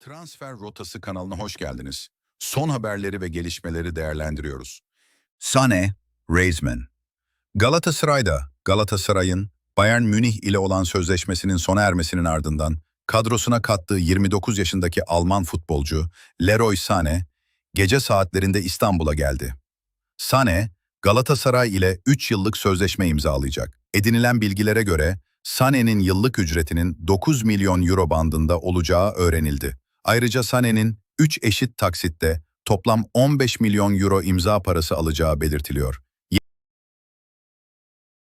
Transfer Rotası kanalına hoş geldiniz. Son haberleri ve gelişmeleri değerlendiriyoruz. Sane, Reisman. Galatasaray'da Galatasaray'ın Bayern Münih ile olan sözleşmesinin sona ermesinin ardından kadrosuna kattığı 29 yaşındaki Alman futbolcu Leroy Sané gece saatlerinde İstanbul'a geldi. Sané, Galatasaray ile 3 yıllık sözleşme imzalayacak. Edinilen bilgilere göre Sané'nin yıllık ücretinin 9 milyon euro bandında olacağı öğrenildi. Ayrıca Sané'nin 3 eşit taksitte toplam 15 milyon euro imza parası alacağı belirtiliyor.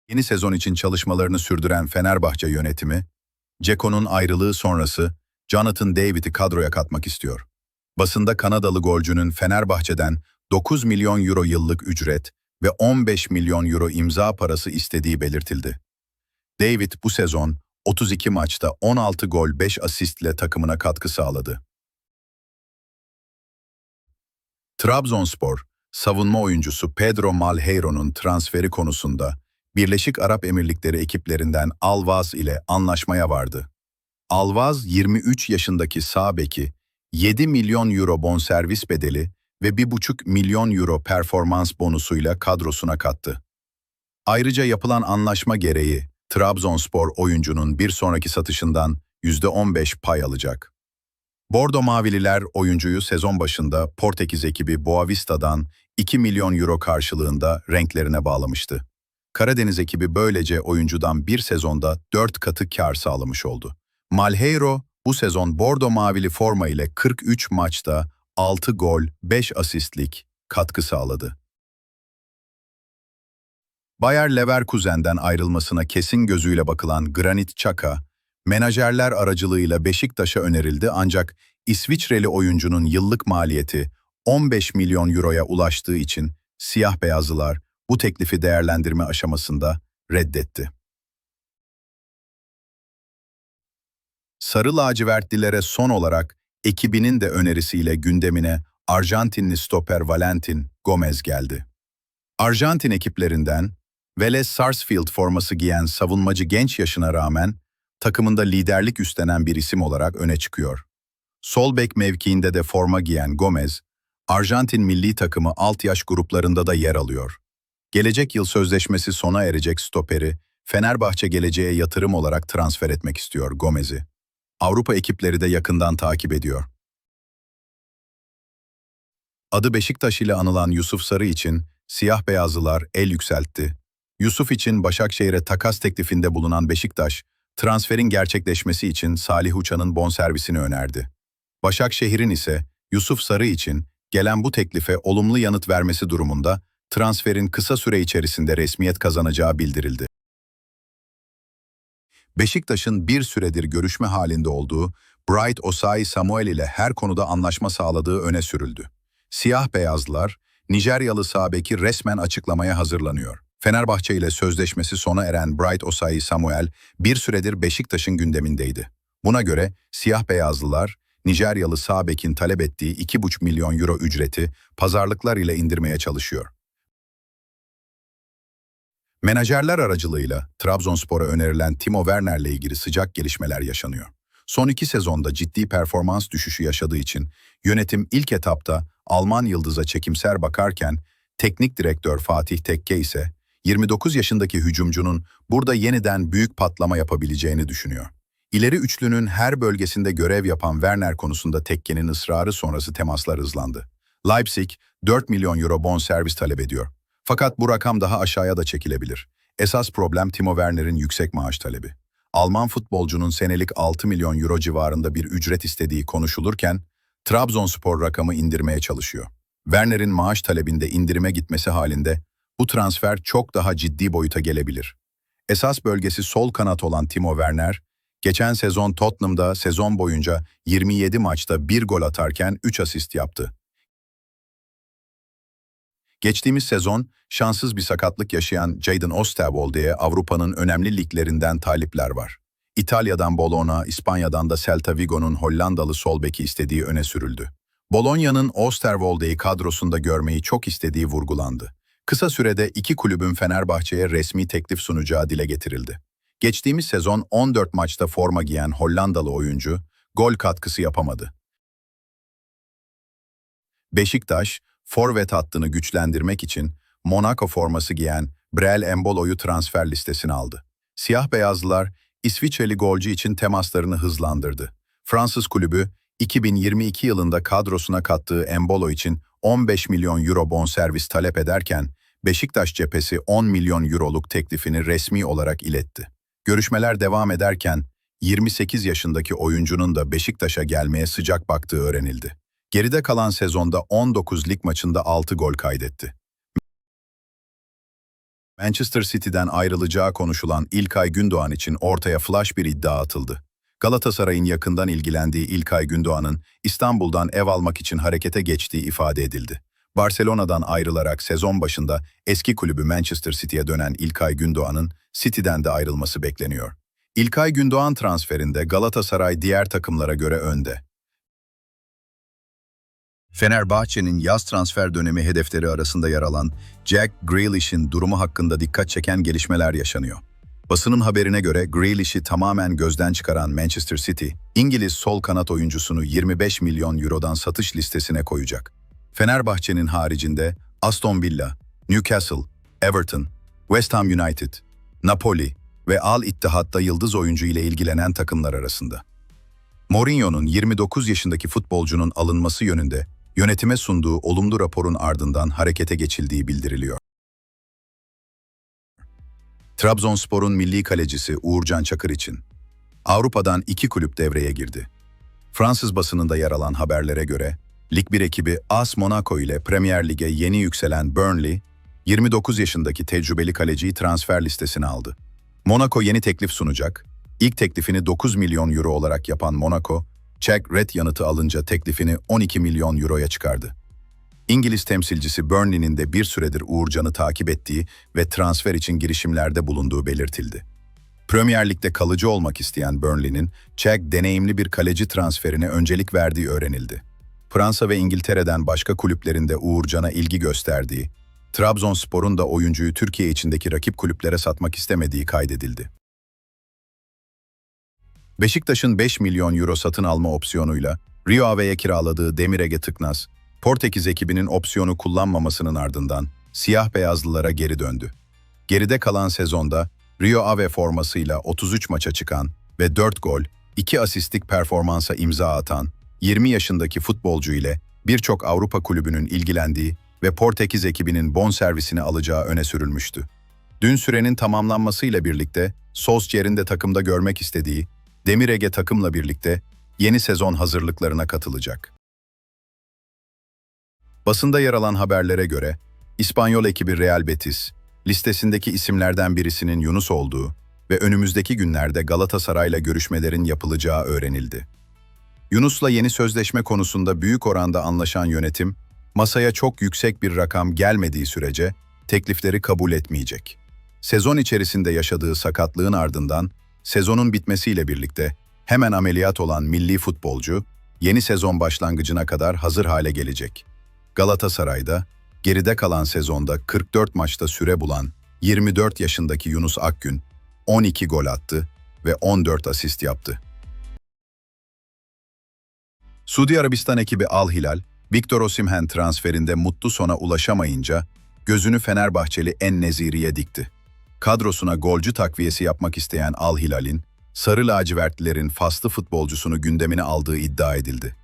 Yeni sezon için çalışmalarını sürdüren Fenerbahçe yönetimi, Ceko'nun ayrılığı sonrası Jonathan David'i kadroya katmak istiyor. Basında Kanadalı golcünün Fenerbahçe'den 9 milyon euro yıllık ücret ve 15 milyon euro imza parası istediği belirtildi. David bu sezon 32 maçta 16 gol 5 asistle takımına katkı sağladı. Trabzonspor, savunma oyuncusu Pedro Malheiro'nun transferi konusunda Birleşik Arap Emirlikleri ekiplerinden Alvaz ile anlaşmaya vardı. Alvaz 23 yaşındaki sağ beki 7 milyon euro bonservis bedeli ve 1,5 milyon euro performans bonusuyla kadrosuna kattı. Ayrıca yapılan anlaşma gereği Trabzonspor oyuncunun bir sonraki satışından %15 pay alacak. Bordo Mavililer oyuncuyu sezon başında Portekiz ekibi Boavista'dan 2 milyon euro karşılığında renklerine bağlamıştı. Karadeniz ekibi böylece oyuncudan bir sezonda 4 katı kar sağlamış oldu. Malheiro bu sezon Bordo Mavili forma ile 43 maçta 6 gol, 5 asistlik katkı sağladı. Bayer Leverkusen'den ayrılmasına kesin gözüyle bakılan Granit Xhaka, menajerler aracılığıyla Beşiktaş'a önerildi ancak İsviçreli oyuncunun yıllık maliyeti 15 milyon euroya ulaştığı için siyah beyazlılar bu teklifi değerlendirme aşamasında reddetti. Sarı lacivertlilere son olarak ekibinin de önerisiyle gündemine Arjantinli stoper Valentin Gomez geldi. Arjantin ekiplerinden Vélez Sarsfield forması giyen savunmacı genç yaşına rağmen takımında liderlik üstlenen bir isim olarak öne çıkıyor. Sol bek mevkiinde de forma giyen Gomez, Arjantin milli takımı alt yaş gruplarında da yer alıyor. Gelecek yıl sözleşmesi sona erecek stoperi, Fenerbahçe geleceğe yatırım olarak transfer etmek istiyor Gomez'i. Avrupa ekipleri de yakından takip ediyor. Adı Beşiktaş ile anılan Yusuf Sarı için siyah beyazlılar el yükseltti. Yusuf için Başakşehir'e takas teklifinde bulunan Beşiktaş, transferin gerçekleşmesi için Salih Uçan'ın bonservisini önerdi. Başakşehir'in ise Yusuf Sarı için gelen bu teklife olumlu yanıt vermesi durumunda transferin kısa süre içerisinde resmiyet kazanacağı bildirildi. Beşiktaş'ın bir süredir görüşme halinde olduğu Bright Osayi Samuel ile her konuda anlaşma sağladığı öne sürüldü. Siyah beyazlılar, Nijeryalı sağ beki resmen açıklamaya hazırlanıyor. Fenerbahçe ile sözleşmesi sona eren Bright Osayi Samuel bir süredir Beşiktaş'ın gündemindeydi. Buna göre siyah beyazlılar, Nijeryalı sağ talep ettiği 2,5 milyon euro ücreti pazarlıklar ile indirmeye çalışıyor. Menajerler aracılığıyla Trabzonspor'a önerilen Timo Werner'le ilgili sıcak gelişmeler yaşanıyor. Son iki sezonda ciddi performans düşüşü yaşadığı için yönetim ilk etapta Alman yıldıza çekimser bakarken teknik direktör Fatih Tekke ise 29 yaşındaki hücumcunun burada yeniden büyük patlama yapabileceğini düşünüyor. İleri üçlünün her bölgesinde görev yapan Werner konusunda Tekke'nin ısrarı sonrası temaslar hızlandı. Leipzig 4 milyon euro bonservis talep ediyor. Fakat bu rakam daha aşağıya da çekilebilir. Esas problem Timo Werner'in yüksek maaş talebi. Alman futbolcunun senelik 6 milyon euro civarında bir ücret istediği konuşulurken, Trabzonspor rakamı indirmeye çalışıyor. Werner'in maaş talebinde indirime gitmesi halinde bu transfer çok daha ciddi boyuta gelebilir. Esas bölgesi sol kanat olan Timo Werner, geçen sezon Tottenham'da sezon boyunca 27 maçta 1 gol atarken 3 asist yaptı. Geçtiğimiz sezon şanssız bir sakatlık yaşayan Jadon Osterwolde'ye Avrupa'nın önemli liglerinden talipler var. İtalya'dan Bologna, İspanya'dan da Celta Vigo'nun Hollandalı sol beki istediği öne sürüldü. Bologna'nın Osterwolde'yi kadrosunda görmeyi çok istediği vurgulandı. Kısa sürede iki kulübün Fenerbahçe'ye resmi teklif sunacağı dile getirildi. Geçtiğimiz sezon 14 maçta forma giyen Hollandalı oyuncu gol katkısı yapamadı. Beşiktaş, forvet hattını güçlendirmek için Monaco forması giyen Brel Embolo'yu transfer listesine aldı. Siyah beyazlılar İsviçreli golcü için temaslarını hızlandırdı. Fransız kulübü 2022 yılında kadrosuna kattığı Embolo için 15 milyon euro bonservis talep ederken Beşiktaş cephesi 10 milyon euroluk teklifini resmi olarak iletti. Görüşmeler devam ederken 28 yaşındaki oyuncunun da Beşiktaş'a gelmeye sıcak baktığı öğrenildi. Geride kalan sezonda 19 lig maçında 6 gol kaydetti. Manchester City'den ayrılacağı konuşulan İlkay Gündoğan için ortaya flash bir iddia atıldı. Galatasaray'ın yakından ilgilendiği İlkay Gündoğan'ın İstanbul'dan ev almak için harekete geçtiği ifade edildi. Barcelona'dan ayrılarak sezon başında eski kulübü Manchester City'ye dönen İlkay Gündoğan'ın City'den de ayrılması bekleniyor. İlkay Gündoğan transferinde Galatasaray diğer takımlara göre önde. Fenerbahçe'nin yaz transfer dönemi hedefleri arasında yer alan Jack Grealish'in durumu hakkında dikkat çeken gelişmeler yaşanıyor. Basının haberine göre Grealish'i tamamen gözden çıkaran Manchester City, İngiliz sol kanat oyuncusunu 25 milyon eurodan satış listesine koyacak. Fenerbahçe'nin haricinde Aston Villa, Newcastle, Everton, West Ham United, Napoli ve Al Ittihad'da yıldız oyuncu ile ilgilenen takımlar arasında. Mourinho'nun 29 yaşındaki futbolcunun alınması yönünde yönetime sunduğu olumlu raporun ardından harekete geçildiği bildiriliyor. Trabzonspor'un milli kalecisi Uğurcan Çakır için Avrupa'dan iki kulüp devreye girdi. Fransız basınında yer alan haberlere göre, Lig 1 ekibi AS Monaco ile Premier Lig'e yeni yükselen Burnley, 29 yaşındaki tecrübeli kaleciyi transfer listesine aldı. Monaco yeni teklif sunacak. İlk teklifini 9 milyon euro olarak yapan Monaco, check red yanıtı alınca teklifini 12 milyon euroya çıkardı. İngiliz temsilcisi Burnley'nin de bir süredir Uğurcan'ı takip ettiği ve transfer için girişimlerde bulunduğu belirtildi. Premier Lig'de kalıcı olmak isteyen Burnley'nin Çek deneyimli bir kaleci transferine öncelik verdiği öğrenildi. Fransa ve İngiltere'den başka kulüplerinde Uğurcan'a ilgi gösterdiği, Trabzonspor'un da oyuncuyu Türkiye içindeki rakip kulüplere satmak istemediği kaydedildi. Beşiktaş'ın 5 milyon euro satın alma opsiyonuyla Rio Ave'ye kiraladığı Demir Ege Tıknaz, Portekiz ekibinin opsiyonu kullanmamasının ardından siyah beyazlılara geri döndü. Geride kalan sezonda Rio Ave formasıyla 33 maça çıkan ve 4 gol, 2 asistlik performansa imza atan 20 yaşındaki futbolcu ile birçok Avrupa kulübünün ilgilendiği ve Portekiz ekibinin bonservisini alacağı öne sürülmüştü. Dün sürenin tamamlanmasıyla birlikte Solskjaer'in de takımda görmek istediği Demir Ege takımla birlikte yeni sezon hazırlıklarına katılacak. Basında yer alan haberlere göre İspanyol ekibi Real Betis, listesindeki isimlerden birisinin Yunus olduğu ve önümüzdeki günlerde Galatasaray'la görüşmelerin yapılacağı öğrenildi. Yunus'la yeni sözleşme konusunda büyük oranda anlaşan yönetim, masaya çok yüksek bir rakam gelmediği sürece teklifleri kabul etmeyecek. Sezon içerisinde yaşadığı sakatlığın ardından sezonun bitmesiyle birlikte hemen ameliyat olan milli futbolcu yeni sezon başlangıcına kadar hazır hale gelecek. Galatasaray'da geride kalan sezonda 44 maçta süre bulan 24 yaşındaki Yunus Akgün 12 gol attı ve 14 asist yaptı. Suudi Arabistan ekibi Al Hilal, Victor Osimhen transferinde mutlu sona ulaşamayınca gözünü Fenerbahçeli En Neziri'ye dikti. Kadrosuna golcü takviyesi yapmak isteyen Al Hilal'in, Sarı lacivertlilerin faslı futbolcusunu gündemine aldığı iddia edildi.